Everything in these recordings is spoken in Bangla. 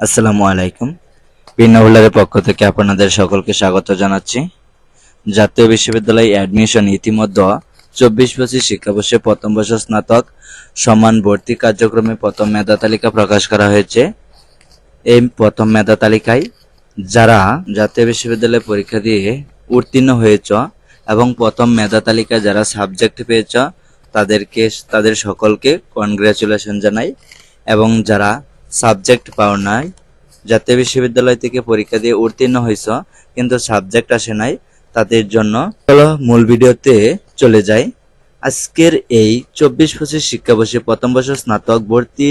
আসসালামু আলাইকুম। পিন্নাহুল্লারের পক্ষ থেকে আপনাদের সকলকে স্বাগত জানাচ্ছি। জাতীয় বিশ্ববিদ্যালয় অ্যাডমিশন ইতিমধ্যে চব্বিশ পঁচিশ শিক্ষাবর্ষে প্রথম বর্ষ স্নাতক সমান ভর্তি কার্যক্রমে প্রথম মেধা তালিকা প্রকাশ করা হয়েছে। এই প্রথম মেধা তালিকায় যারা জাতীয় বিশ্ববিদ্যালয়ে পরীক্ষা দিয়ে উত্তীর্ণ হয়েছ এবং প্রথম মেধা তালিকায় যারা সাবজেক্ট পেয়েছ, তাদেরকে, তাদের সকলকে কনগ্রাচুলেশন জানাই এবং যারা সাবজেক্ট পাও নাই। জাতীয় বিশ্ববিদ্যালয় থেকে পরীক্ষা দিয়ে উত্তীর্ণ হয়েছ কিন্তু সাবজেক্ট আসে নাই, তাদের জন্য চলো মূল ভিডিওতে চলে যাই। আজকের এই চব্বিশ পঁচিশ শিক্ষাবর্ষে প্রথম বর্ষ স্নাতক ভর্তি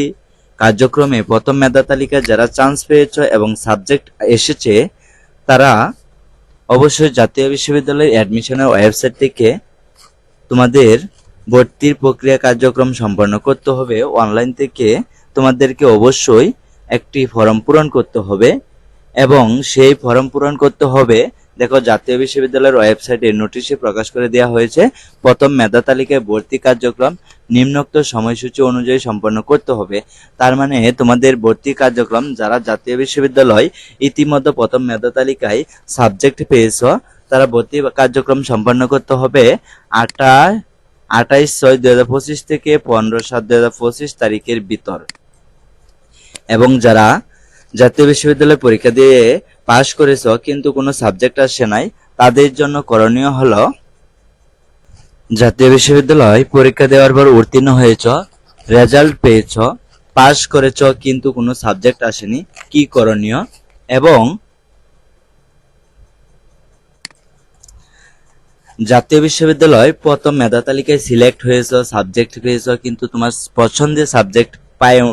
কার্যক্রমে প্রথম মেধা তালিকায় যারা চান্স পেয়েছ এবং সাবজেক্ট এসেছে, তারা অবশ্যই জাতীয় বিশ্ববিদ্যালয়ের অ্যাডমিশনের ওয়েবসাইট থেকে তোমাদের ভর্তির প্রক্রিয়া কার্যক্রম সম্পন্ন করতে হবে। অনলাইন থেকে তোমাদেরকে অবশ্যই একটি ফর্ম পূরণ করতে হবে এবং সেই ফর্ম পূরণ করতে হবে। দেখো, জাতীয় বিশ্ববিদ্যালয়ের ওয়েবসাইটে নোটিশে প্রকাশ করে দেওয়া হয়েছে, প্রথম মেধা তালিকায় ভর্তি কার্যক্রম, নিম্নোক্ত সময়সূচি অনুযায়ী সম্পন্ন করতে হবে। তার মানে তোমাদের ভর্তি কার্যক্রম, যারা জাতীয় বিশ্ববিদ্যালয় ইতিমধ্যে প্রথম মেধা তালিকায় সাবজেক্ট পেয়েছ, তারা ভর্তি কার্যক্রম সম্পন্ন করতে হবে আটা, আঠাইশ ছয় দু থেকে পনেরো সাত দু তারিখের ভিতর। এবং যারা জাতীয় বিশ্ববিদ্যালয় পরীক্ষা দিয়ে পাশ করেছ, কিন্তু কোনো সাবজেক্ট আসে নাই, তাদের জন্য করণীয় হলো, জাতীয় বিশ্ববিদ্যালয় পরীক্ষা দেওয়ার পর উত্তীর্ণ হয়েছ রেজাল্ট পেয়েছ, পাশ করেছ, কিন্তু কোনো সাবজেক্ট আসেনি, কি করণীয়? এবং জাতীয় বিশ্ববিদ্যালয় প্রথম মেধা তালিকায় সিলেক্ট হয়েছ সাবজেক্ট পেয়েছ, কিন্তু তোমার পছন্দের সাবজেক্ট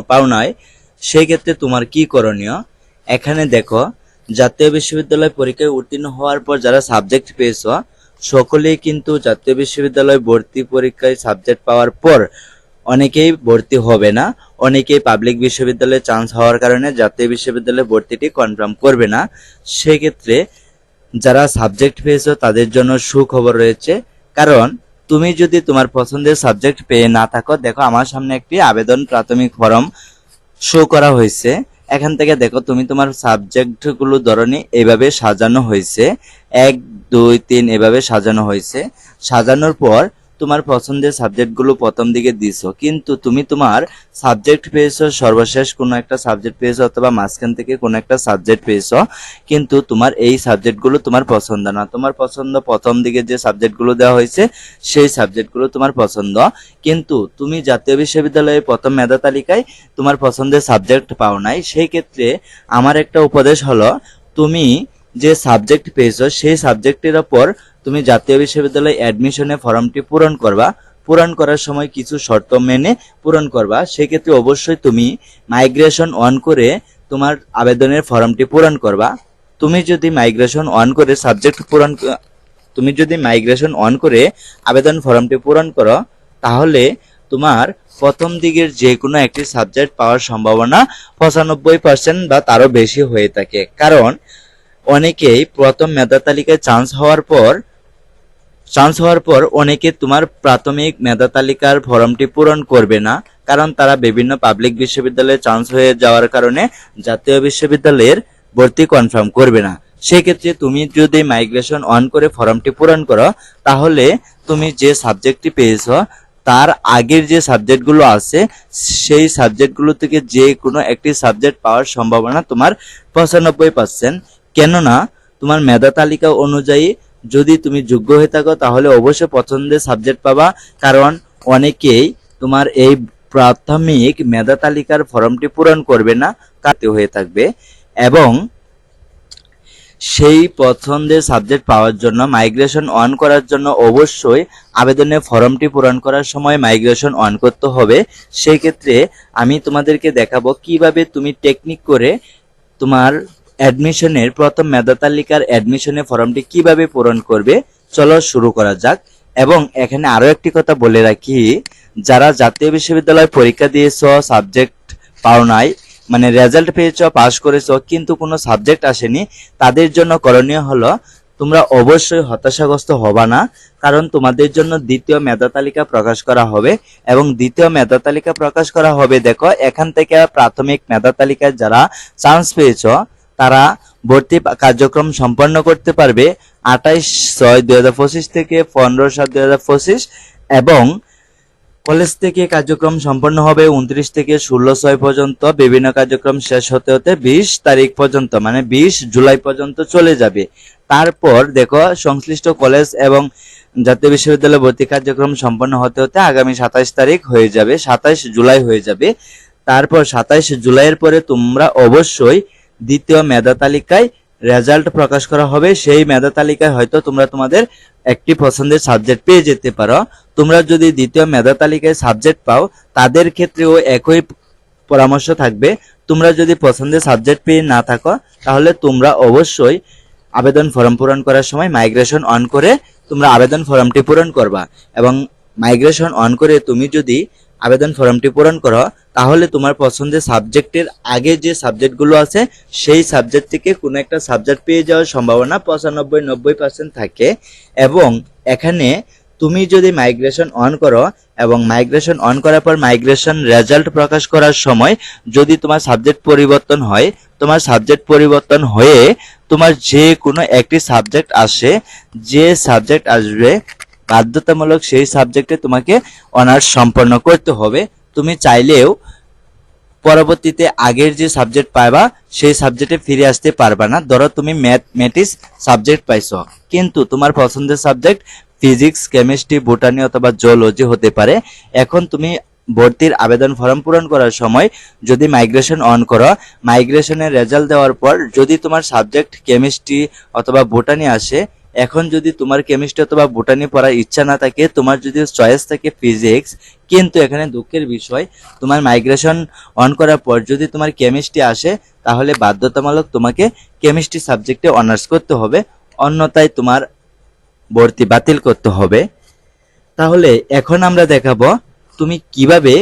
পাও নাই সেই ক্ষেত্রে তোমার কি করণীয়? এখানে দেখো, জাতীয় বিশ্ববিদ্যালয় পরীক্ষায় উত্তীর্ণ হওয়ার পর যারা সাবজেক্ট পেয়েছ, সকলেই কিন্তু জাতীয় বিশ্ববিদ্যালয় ভর্তি পরীক্ষায় সাবজেক্ট পাওয়ার পর অনেকেই ভর্তি হবে না। অনেকেই পাবলিক বিশ্ববিদ্যালয়ে চান্স হওয়ার কারণে জাতীয় বিশ্ববিদ্যালয়ে ভর্তিটি কনফার্ম করবে না। সেক্ষেত্রে যারা সাবজেক্ট পেয়েছ, তাদের জন্য সুখবর রয়েছে। কারণ, তুমি যদি তোমার পছন্দের সাবজেক্ট পেয়ে না থাকো, দেখো আমার সামনে একটি আবেদন প্রাথমিক ফর্ম শো করা হয়েছে। এখান থেকে দেখো, তুমি তোমার সাবজেক্টগুলো ধরনে এভাবে সাজানো হয়েছে। এক, দুই, তিন এভাবে সাজানো হয়েছে। সাজানোর পর তোমার পছন্দের সাবজেক্টগুলো প্রথম দিকে দিছো। কিন্তু তুমি তোমার সাবজেক্ট পেয়েছ, সর্বশেষ কোনো একটা সাবজেক্ট পেয়েছ অথবা মাঝখান থেকে কোনো একটা সাবজেক্ট পেয়েছ, কিন্তু তোমার এই সাবজেক্টগুলো তোমার পছন্দ না। তোমার পছন্দ প্রথম দিকে যে সাবজেক্টগুলো দেওয়া হয়েছে, সেই সাবজেক্টগুলো তোমার পছন্দ। কিন্তু তুমি জাতীয় বিশ্ববিদ্যালয়ের প্রথম মেধা তালিকায় তোমার পছন্দের সাবজেক্ট পাও নাই। সেই ক্ষেত্রে আমার একটা উপদেশ হলো, তুমি যে সাবজেক্ট পেয়েছ, সেই সাবজেক্টের ওপর তুমি জাতীয় বিশ্ববিদ্যালয়ে অ্যাডমিশনের ফর্মটি পূরণ করবা। পূরণ করার সময় কিছু শর্ত মেনে পূরণ করবা। সেক্ষেত্রে অবশ্যই তুমি মাইগ্রেশন অন করে তোমার আবেদনের ফর্মটি পূরণ করবা। তুমি যদি মাইগ্রেশন অন করে সাবজেক্ট পূরণ তুমি যদি মাইগ্রেশন অন করে আবেদন ফর্মটি পূরণ করো, তাহলে তোমার প্রথম দিকের যে কোনো একটি সাবজেক্ট পাওয়ার সম্ভাবনা পঁচানব্বই পার্সেন্ট বা তারও বেশি হয়ে থাকে। কারণ অনেকেই প্রথম মেধা তালিকায় চান্স হওয়ার পর চান্স হওয়ার পর অনেকে তোমার প্রাথমিক মেধা তালিকার ফর্মটি পূরণ করবে না, কারণ তারা বিভিন্ন পাবলিক বিশ্ববিদ্যালয়ে চান্স হয়ে যাওয়ার কারণে জাতীয় বিশ্ববিদ্যালয়ের ভর্তি কনফার্ম করবে না। সেক্ষেত্রে তুমি যদি মাইগ্রেশন অন করে ফর্মটি পূরণ করো, তাহলে তুমি যে সাবজেক্টটি পেয়েছ, তার আগের যে সাবজেক্টগুলো আছে, সেই সাবজেক্টগুলো থেকে যে কোনো একটি সাবজেক্ট পাওয়ার সম্ভাবনা তোমার পঁচানব্বই পার্সেন্ট কেননা, তোমার মেধা তালিকা অনুযায়ী যদি তুমি যোগ্য হয়ে থাকো, তাহলে অবশ্যই পছন্দের সাবজেক্ট পাবা। কারণ অনেকেই তোমার এই প্রাথমিক মেধা তালিকার ফর্মটি পূরণ করবে না, কাতে হয়ে থাকবে। এবং সেই পছন্দের সাবজেক্ট পাওয়ার জন্য মাইগ্রেশন অন করার জন্য অবশ্যই আবেদনের ফর্মটি পূরণ করার সময় মাইগ্রেশন অন করতে হবে। সেই ক্ষেত্রে আমি তোমাদেরকে দেখাবো কীভাবে তুমি টেকনিক করে তোমার অ্যাডমিশনের প্রথম মেধা তালিকার অ্যাডমিশনের ফর্মটি কীভাবে পূরণ করবে, চলো শুরু করা যাক। এবং এখানে আরও একটি কথা বলে রাখি, যারা জাতীয় বিশ্ববিদ্যালয় পরীক্ষা দিয়েছ সাবজেক্ট পাও নাই মানে রেজাল্ট পেয়েছ পাস করেছ, কিন্তু কোনো সাবজেক্ট আসেনি, তাদের জন্য করণীয় হলো, তোমরা অবশ্যই হতাশাগ্রস্ত হবা না, কারণ তোমাদের জন্য দ্বিতীয় মেধা তালিকা প্রকাশ করা হবে। এবং দ্বিতীয় মেধা তালিকা প্রকাশ করা হবে, দেখো, এখান থেকে প্রাথমিক মেধা তালিকায় যারা চান্স পেয়েছ তারা ভর্তি কার্যক্রম সম্পন্ন করতে পারবে আঠাইশ ছয় দুই হাজার পঁচিশ থেকে পনেরো সাত দুই হাজার পঁচিশ এবং কলেজ থেকে কার্যক্রম সম্পন্ন হবে উনত্রিশ থেকে ষোলো ছয় পর্যন্ত। বিভিন্ন কার্যক্রম শেষ হতে হতে বিশ তারিখ পর্যন্ত মানে বিশ জুলাই পর্যন্ত চলে যাবে। তারপর দেখো সংশ্লিষ্ট কলেজ এবং জাতীয় বিশ্ববিদ্যালয় ভর্তি কার্যক্রম সম্পন্ন হতে হতে আগামী সাতাইশ তারিখ হয়ে যাবে, সাতাইশ জুলাই হয়ে যাবে। তারপর সাতাইশ জুলাইয়ের পরে তোমরা অবশ্যই দ্বিতীয় মেধা তালিকায় রেজাল্ট প্রকাশ করা হবে। সেই মেধা তালিকায় হয়তো তোমরা তোমাদের একটি পছন্দের সাবজেক্ট পেয়ে যেতে পারো। তোমরা যদি দ্বিতীয় মেধা তালিকায় সাবজেক্ট পাও, তাদের ক্ষেত্রেও একই পরামর্শ থাকবে। তোমরা যদি পছন্দের সাবজেক্ট পেয়ে না থাকো, তাহলে তোমরা অবশ্যই আবেদন ফর্ম পূরণ করার সময় মাইগ্রেশন অন করে তোমরা আবেদন ফর্মটি পূরণ করবা। এবং মাইগ্রেশন অন করে তুমি যদি আবেদন ফর্মটি পূরণ করো, তাহলে তোমার পছন্দের সাবজেক্টের আগে যে সাবজেক্টগুলো আছে, সেই সাবজেক্ট থেকে কোনো একটা সাবজেক্ট পেয়ে যাওয়ার সম্ভাবনা পঁচানব্বই, নব্বই পার্সেন্ট থাকে। এবং এখানে তুমি যদি মাইগ্রেশন অন করো, এবং মাইগ্রেশন অন করার পর মাইগ্রেশন রেজাল্ট প্রকাশ করার সময় যদি তোমার সাবজেক্ট পরিবর্তন হয়, তোমার সাবজেক্ট পরিবর্তন হয়ে তোমার যে কোনো একটি সাবজেক্ট আসে, যে সাবজেক্ট আসবে বাধ্যতামূলক সেই সাবজেক্টে তোমাকে অনার্স সম্পন্ন করতে হবে। তুমি চাইলেও পরবর্তীতে আগের যে সাবজেক্ট পাইবা, সেই সাবজেক্টে ফিরে আসতে পারবা না। ধরো তুমি ম্যাথমেটিক্স সাবজেক্ট পাইছো, কিন্তু তোমার পছন্দের সাবজেক্ট ফিজিক্স কেমিস্ট্রি বোটানি অথবা জুলজি হতে পারে। এখন তুমি ভর্তির আবেদন ফর্ম পূরণ করার সময় যদি মাইগ্রেশন অন করো মাইগ্রেশনের রেজাল্ট দেওয়ার পর যদি তোমার সাবজেক্ট কেমিস্ট্রি অথবা বোটানি আসে এখন যদি তোমার কেমিস্ট্রি অথবা বোটানি পড়ার ইচ্ছা না থাকে, তোমার যদি চয়েস থাকে ফিজিক্স কিন্তু এখানে দুঃখের বিষয়, তোমার মাইগ্রেশন অন করার পর যদি তোমার কেমিস্ট্রি আসে, তাহলে বাধ্যতামূলক তোমাকে কেমিস্ট্রি সাবজেক্টে অনার্স করতে হবে, অন্যথায় তোমার ভর্তি বাতিল করতে হবে। তাহলে এখন আমরা দেখাবো তুমি কীভাবে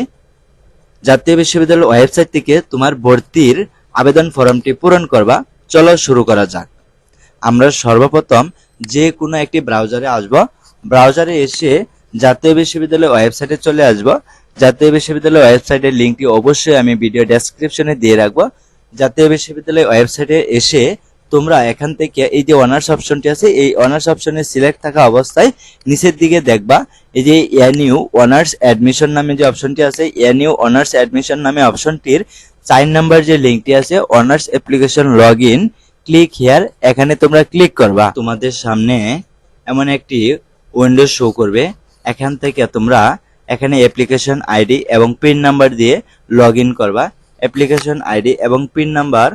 জাতীয় বিশ্ববিদ্যালয়ের ওয়েবসাইট থেকে তোমার ভর্তির আবেদন ফর্মটি পূরণ করবা। চলো শুরু করা যাক। আমরা সর্বপ্রথম যে কোনো একটি ব্রাউজারে আসব। ব্রাউজারে এসে জাতীয় বিশ্ববিদ্যালয় ওয়েবসাইটে চলে আসব। জাতীয় বিশ্ববিদ্যালয় ওয়েবসাইটের লিঙ্কটি অবশ্যই আমি ভিডিও ডেসক্রিপশনে দিয়ে রাখব। জাতীয় বিশ্ববিদ্যালয় ওয়েবসাইটে এসে তোমরা এখান থেকে এই যে অনার্স অপশনটি আছে, এই অনার্স অপশনে সিলেক্ট থাকা অবস্থায় নিচের দিকে দেখবা, এই যে এনইউ অনার্স অ্যাডমিশন নামে যে অপশনটি আছে এনইউ অনার্স অ্যাডমিশন নামে অপশনটির চার নাম্বার যে লিঙ্কটি আছে honours application log in click here এখানে তোমরা ক্লিক করবা। তোমাদের সামনে এমন একটি উইন্ডো শো করবে। এখান থেকে তোমরা এখানে অ্যাপ্লিকেশন আইডি এবং পিন নাম্বার দিয়ে লগ করবা। অ্যাপ্লিকেশন আইডি এবং পিন নাম্বার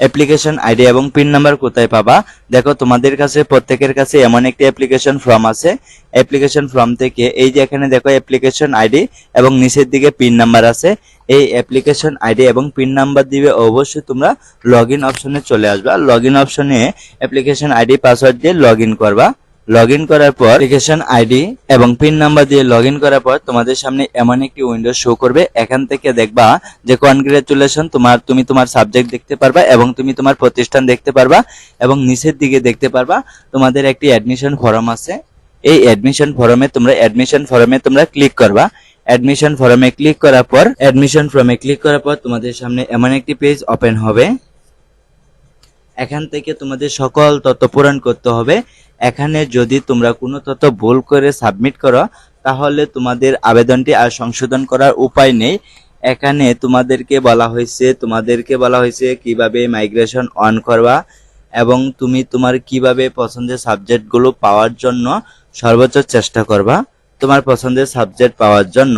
অ্যাপ্লিকেশন আইডি এবং পিন নাম্বার কোথায় পাবা? দেখো, তোমাদের কাছে, প্রত্যেকের কাছে এমন একটি অ্যাপ্লিকেশন ফর্ম আছে। অ্যাপ্লিকেশন ফর্ম থেকে এই যে এখানে দেখো অ্যাপ্লিকেশন আইডি এবং নিচের দিকে পিন নাম্বার আছে। এই অ্যাপ্লিকেশন আইডি এবং পিন নাম্বার দিবে অবশ্যই তোমরা লগ অপশনে চলে আসবা। লগ অপশনে অ্যাপ্লিকেশন আইডি পাসওয়ার্ড দিয়ে লগ করবা। লগ ইন করার পর অ্যাপ্লিকেশন আইডি এবং পিন নাম্বার দিয়ে লগ করার পর তোমাদের সামনে এমন একটি উইন্ডো শো করবে। এখান থেকে দেখবা যে কনগ্রেচুলেশন তোমার, তুমি তোমার সাবজেক্ট দেখতে পারবা এবং তুমি তোমার প্রতিষ্ঠান দেখতে পারবা এবং নিচের দিকে দেখতে পারবা তোমাদের একটি অ্যাডমিশন ফর্ম আছে। এই অ্যাডমিশন ফর্মে তোমরা অ্যাডমিশন ফর্মে তোমরা ক্লিক করবা। অ্যাডমিশন ফর্মে ক্লিক করার পর অ্যাডমিশন ফর্মে ক্লিক করার পর তোমাদের সামনে এমন একটি পেজ ওপেন হবে। এখান থেকে তোমাদের সকল তথ্য পূরণ করতে হবে। এখানে যদি তোমরা কোনো তথ্য ভুল করে সাবমিট করো, তাহলে তোমাদের আবেদনটি আর সংশোধন করার উপায় নেই। এখানে তোমাদেরকে বলা হয়েছে, তোমাদেরকে বলা হয়েছে কীভাবে মাইগ্রেশন অন করবা এবং তুমি তোমার কীভাবে পছন্দের সাবজেক্টগুলো পাওয়ার জন্য সর্বোচ্চ চেষ্টা করবা। তোমার পছন্দের সাবজেক্ট পাওয়ার জন্য।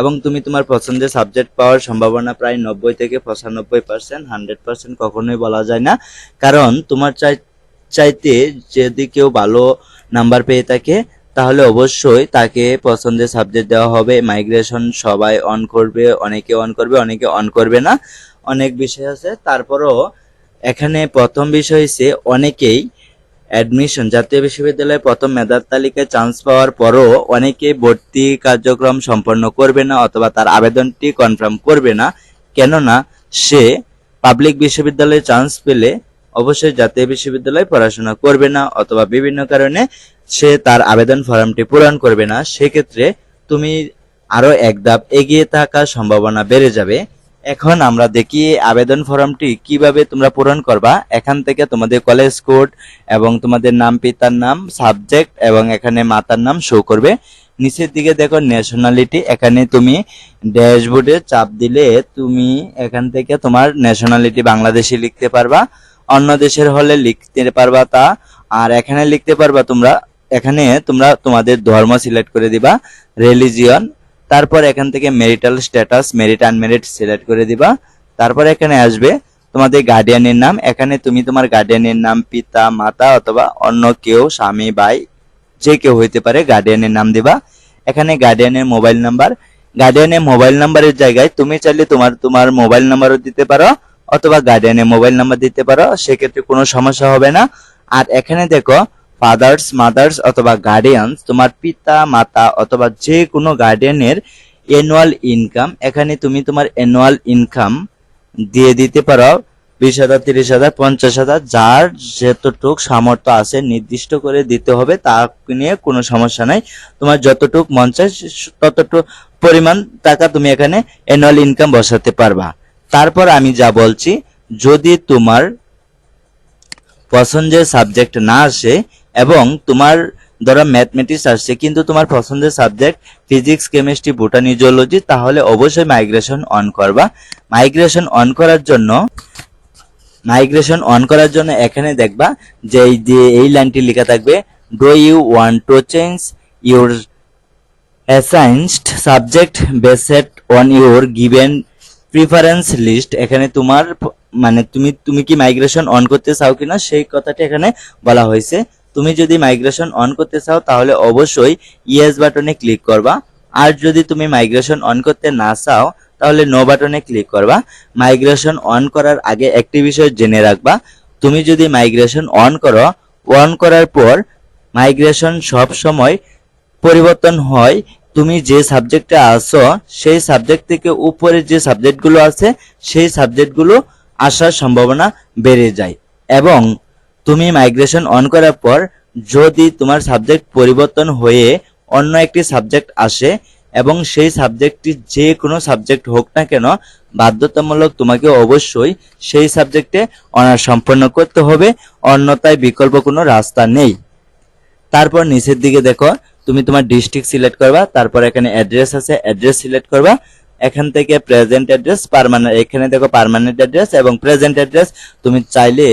এবং তুমি তোমার পছন্দের সাবজেক্ট পাওয়ার সম্ভাবনা প্রায় নব্বই থেকে পঁচানব্বই পার্সেন্ট হান্ড্রেড পার্সেন্ট কখনোই বলা যায় না। কারণ তোমার চাই চাইতে যদি কেউ ভালো নাম্বার পেয়ে থাকে, তাহলে অবশ্যই তাকে পছন্দের সাবজেক্ট দেওয়া হবে। মাইগ্রেশন সবাই অন করবে, অনেকে অন করবে, অনেকে অন করবে না। অনেক বিষয় আছে। তারপরও এখানে প্রথম বিষয় হচ্ছে অনেকেই অ্যাডমিশন জাতীয় বিশ্ববিদ্যালয়ে প্রথম মেধার তালিকায় চান্স পাওয়ার পরও অনেকে ভর্তি কার্যক্রম সম্পন্ন করবে না অথবা তার আবেদনটি কনফার্ম করবে না। কেননা সে পাবলিক বিশ্ববিদ্যালয়ে চান্স পেলে অবশ্যই জাতীয় বিশ্ববিদ্যালয়ে পড়াশোনা করবে না অথবা বিভিন্ন কারণে সে তার আবেদন ফর্মটি পূরণ করবে না। সেক্ষেত্রে তুমি আরও এক ধাপ এগিয়ে থাকার সম্ভাবনা বেড়ে যাবে। এখন আমরা দেখি আবেদন ফর্মটি কীভাবে তোমরা পূরণ করবা। এখান থেকে তোমাদের কলেজ কোড এবং তোমাদের নাম, পিতার নাম সাবজেক্ট এবং এখানে মাতার নাম শো করবে। নিচের দিকে দেখো ন্যাশনালিটি এখানে তুমি ড্যাশবোর্ডে চাপ দিলে তুমি এখান থেকে তোমার ন্যাশনালিটি বাংলাদেশি লিখতে পারবা, অন্য দেশের হলে লিখতে পারবা তা, আর এখানে লিখতে পারবা তোমরা, এখানে তোমরা তোমাদের ধর্ম সিলেক্ট করে দিবা রিলিজিয়ন তারপর এখান থেকে marital status married unmarried select করে দিবা। তারপর এখানে আসবে তোমাদের গার্ডিয়ানের নাম। এখানে তুমি তোমার গার্ডিয়ানের নাম পিতা, মাতা অথবা অন্য কেউ, স্বামী, ভাই, যে কেউ হইতে পারে গার্ডিয়ানের নাম দিবা। এখানে গার্ডিয়ানের মোবাইল নাম্বার গার্ডিয়ানের মোবাইল নাম্বারের জায়গায় তুমি চাইলে তোমার তোমার মোবাইল নাম্বারও দিতে পারো অথবা গার্ডিয়ানের মোবাইল নাম্বার দিতে পারো। সেক্ষেত্রে কোনো সমস্যা হবে না। আর এখানে দেখো ফাদার্স মাদার্স অথবা গার্ডিয়ানস তোমার পিতা, মাতা, অথবা যে কোনো গার্ডিয়ানের অ্যানুয়াল ইনকাম এখানে তুমি তোমার অ্যানুয়াল ইনকাম দিয়ে দিতে পারো বিশ হাজার তিরিশ হাজার পঞ্চাশ হাজার যার যতটুক সামর্থ্য আছে নির্দিষ্ট করে দিতে হবে, তা নিয়ে কোনো সমস্যা নাই। তোমার যতটুক মন চায়, ততটুক পরিমাণ টাকা তুমি এখানে অ্যানুয়াল ইনকাম বসাতে পারবা। তারপর আমি যা বলছি, যদি তোমার পছন্দের সাবজেক্ট না আসে এবং তোমার ধরো ম্যাথমেটিক্স আসছে, কিন্তু তোমার পছন্দের subject physics chemistry botany geology তাহলে অবশ্যই মাইগ্রেশন অন করবা। মাইগ্রেশন অন করার জন্য মাইগ্রেশন অন করার জন্য এখানে দেখবা যে এই যে এই লাইনটি লেখা থাকবে do you want to change your assigned subject based on your given preference list এখানে তোমার মানে তুমি তুমি কি মাইগ্রেশন অন করতে চাও কিনা সেই কথাটি এখানে বলা হয়েছে। তুমি যদি মাইগ্রেশন অন করতে চাও তাহলে অবশ্যই ইয়েস বাটনে ক্লিক করবা। আর যদি তুমি মাইগ্রেশন অন করতে না চাও তাহলে নো বাটনে ক্লিক করবা। মাইগ্রেশন অন করার আগে একটি বিষয় জেনে রাখবা। তুমি যদি মাইগ্রেশন অন করো অন করার পর মাইগ্রেশন সব সময় পরিবর্তন হয়। তুমি যে সাবজেক্টে আছো, সেই সাবজেক্ট থেকে উপরে যে সাবজেক্টগুলো আছে, সেই সাবজেক্টগুলো আসার সম্ভাবনা বেড়ে যায়। এবং তুমি মাইগ্রেশন অন করার পর যদি তোমার সাবজেক্ট পরিবর্তন হয়ে অন্য একটি সাবজেক্ট আসে এবং সেই সাবজেক্টটি যে কোনো সাবজেক্ট হোক না কেন, বাধ্যতামূলক তোমাকে অবশ্যই সেই সাবজেক্টে অনার্স সম্পন্ন করতে হবে অন্যতায় বিকল্প কোনো রাস্তা নেই। তারপর নিচের দিকে দেখো, তুমি তোমার ডিস্ট্রিক্ট সিলেক্ট করবা, তারপর এখানে অ্যাড্রেস আছে অ্যাড্রেস সিলেক্ট করবা এখান থেকে প্রেজেন্ট অ্যাড্রেস পার্মানেন্ট এখানে দেখো পার্মানেন্ট অ্যাড্রেস এবং প্রেজেন্ট অ্যাড্রেস তুমি চাইলে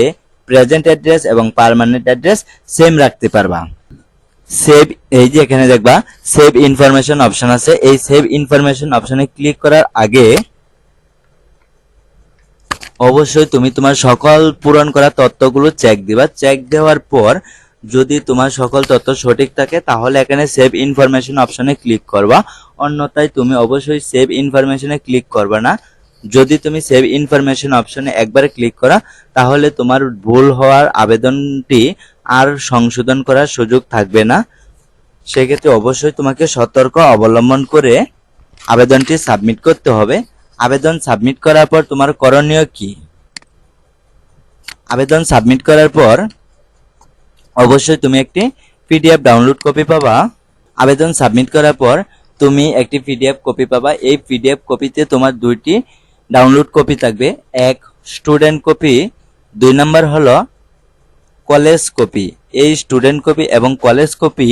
প্রেজেন্ট অ্যাড্রেস এবং পার্মানেন্ট অ্যাড্রেস সেম রাখতে পারবা। সেভ এই যে এখানে দেখবা সেভ ইনফরমেশন অপশন আছে। এই সেভ ইনফরমেশন অপশনে ক্লিক করার আগে অবশ্যই তুমি তোমার সকল পূরণ করা তথ্যগুলো চেক দিবা। চেক দেওয়ার পর যদি তোমার সকল তথ্য সঠিক থাকে, তাহলে এখানে সেভ ইনফরমেশন অপশনে ক্লিক করবা। অন্যথায় তুমি অবশ্যই সেভ ইনফরমেশনে ক্লিক করবা না। যদি তুমি সেভ ইনফরমেশন অপশনে একবারে ক্লিক করা, তাহলে তোমার ভুল হওয়ার আবেদনটি আর সংশোধন করার সুযোগ থাকবে না। সেক্ষেত্রে অবশ্যই তোমাকে সতর্ক অবলম্বন করে আবেদনটি সাবমিট করতে হবে। আবেদন সাবমিট করার পর তোমার করণীয় কি? আবেদন সাবমিট করার পর অবশ্যই তুমি একটি পিডিএফ ডাউনলোড কপি পাবা। আবেদন সাবমিট করার পর তুমি একটি পিডিএফ কপি পাবা। এই পিডিএফ কপিতে তোমার দুইটি ডাউনলোড কপি থাকবে। এক স্টুডেন্ট কপি দুই নম্বর হলো কলেজ কপি এই স্টুডেন্ট কপি এবং কলেজ কপি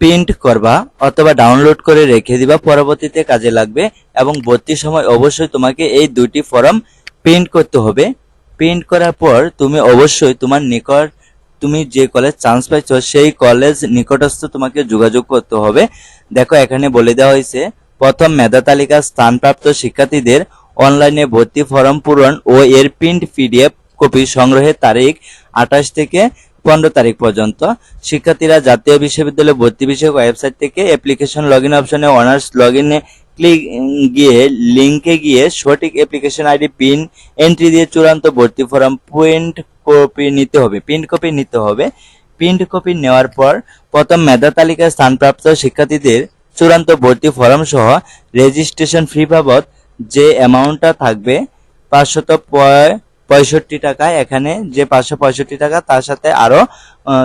প্রিন্ট করবা অথবা ডাউনলোড করে রেখে দিবা। পরবর্তীতে কাজে লাগবে এবং ভর্তির সময় অবশ্যই তোমাকে এই দুইটি ফর্ম প্রিন্ট করতে হবে। প্রিন্ট করার পর তুমি অবশ্যই তোমার নিকট তুমি যে কলেজ চান্স পাইছো, সেই কলেজ নিকটস্থ তোমাকে যোগাযোগ করতে হবে। দেখো, এখানে বলে দেওয়া হয়েছে, প্রথম মেধা তালিকা স্থানপ্রাপ্ত শিক্ষার্থীদের অনলাইনে ভর্তি ফর্ম পূরণ ও এর প্রিন্ট পিডিএফ কপি সংগ্রহের তারিখ আঠাশ থেকে পনেরো তারিখ পর্যন্ত। শিক্ষার্থীরা জাতীয় বিশ্ববিদ্যালয় ভর্তি বিষয়ক ওয়েবসাইট থেকে অ্যাপ্লিকেশন লগ ইন অপশনে অনার্স লগ ইনে ক্লিক গিয়ে লিঙ্কে গিয়ে সঠিক অ্যাপ্লিকেশন আইডি পিন এন্ট্রি দিয়ে চূড়ান্ত ভর্তি ফর্ম প্রিন্ট কপি নিতে হবে প্রিন্ট কপি নিতে হবে। প্রিন্ট কপি নেওয়ার পর প্রথম মেধা তালিকায় স্থানপ্রাপ্ত শিক্ষার্থীদের চূড়ান্ত ভর্তি ফর্ম সহ রেজিস্ট্রেশন ফি বাবদ যে অ্যামাউন্টটা থাকবে পাঁচশত পয়- পঁয়ষট্টি টাকা, এখানে যে পাঁচশো পঁয়ষট্টি টাকা, তার সাথে আরও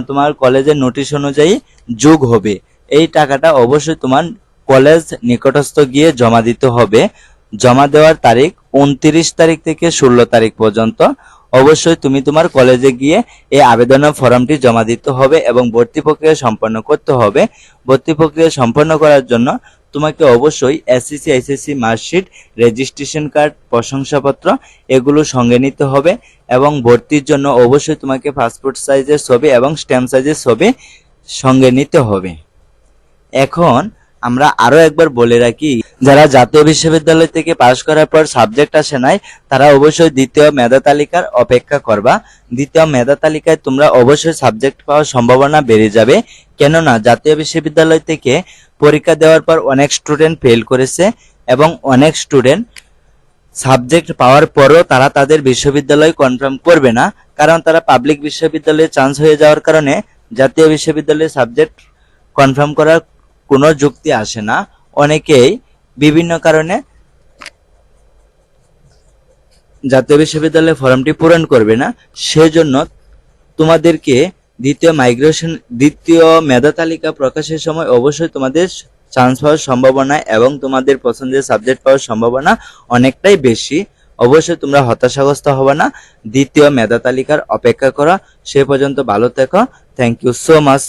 তোমার কলেজের নোটিশ অনুযায়ী যোগ হবে। এই টাকাটা অবশ্যই তোমার কলেজ নিকটস্থ গিয়ে জমা দিতে হবে। জমা দেওয়ার তারিখ উনত্রিশ তারিখ থেকে ষোলো তারিখ পর্যন্ত। অবশ্যই তুমি তোমার কলেজে গিয়ে এই আবেদনের ফর্মটি জমা দিতে হবে এবং ভর্তি প্রক্রিয়া সম্পন্ন করতে হবে। ভর্তি প্রক্রিয়া সম্পন্ন করার জন্য তোমাকে অবশ্যই SSC SSC marksheet registration card প্রশংসাপত্র এগুলো সঙ্গে নিতে হবে এবং ভর্তির জন্য অবশ্যই তোমাকে পাসপোর্ট সাইজের ছবি এবং স্ট্যাম্প সাইজের ছবি সঙ্গে নিতে হবে। এখন আমরা আরও একবার বলে রাখি যারা জাতীয় বিশ্ববিদ্যালয় থেকে পাশ করার পর সাবজেক্ট আসে নাই, তারা অবশ্যই দ্বিতীয় মেধা তালিকার অপেক্ষা করবা। দ্বিতীয় মেধা তালিকায় তোমরা অবশ্যই সাবজেক্ট পাওয়ার সম্ভাবনা বেড়ে যাবে। কেননা, জাতীয় বিশ্ববিদ্যালয় থেকে পরীক্ষা দেওয়ার পর অনেক স্টুডেন্ট ফেল করেছে এবং অনেক স্টুডেন্ট সাবজেক্ট পাওয়ার পরও তারা তাদের বিশ্ববিদ্যালয় কনফার্ম করবে না। কারণ তারা পাবলিক বিশ্ববিদ্যালয়ে চান্স হয়ে যাওয়ার কারণে জাতীয় বিশ্ববিদ্যালয়ে সাবজেক্ট কনফার্ম করার কোনো যুক্তি আসে না। অনেকেই বিভিন্ন কারণে জাতীয় বিশ্ববিদ্যালয়ে ফর্মটি পূরণ করবে না। সেজন্য তোমাদেরকে দ্বিতীয় মাইগ্রেশন দ্বিতীয় মেধা তালিকা প্রকাশের সময় অবশ্যই তোমাদের চান্স পাওয়ার সম্ভাবনা এবং তোমাদের পছন্দের সাবজেক্ট পাওয়ার সম্ভাবনা অনেকটাই বেশি। অবশ্যই তোমরা হতাশাগ্রস্ত হবে না। দ্বিতীয় মেধা তালিকার অপেক্ষা করা। সে পর্যন্ত ভালো থেকো। Thank you so much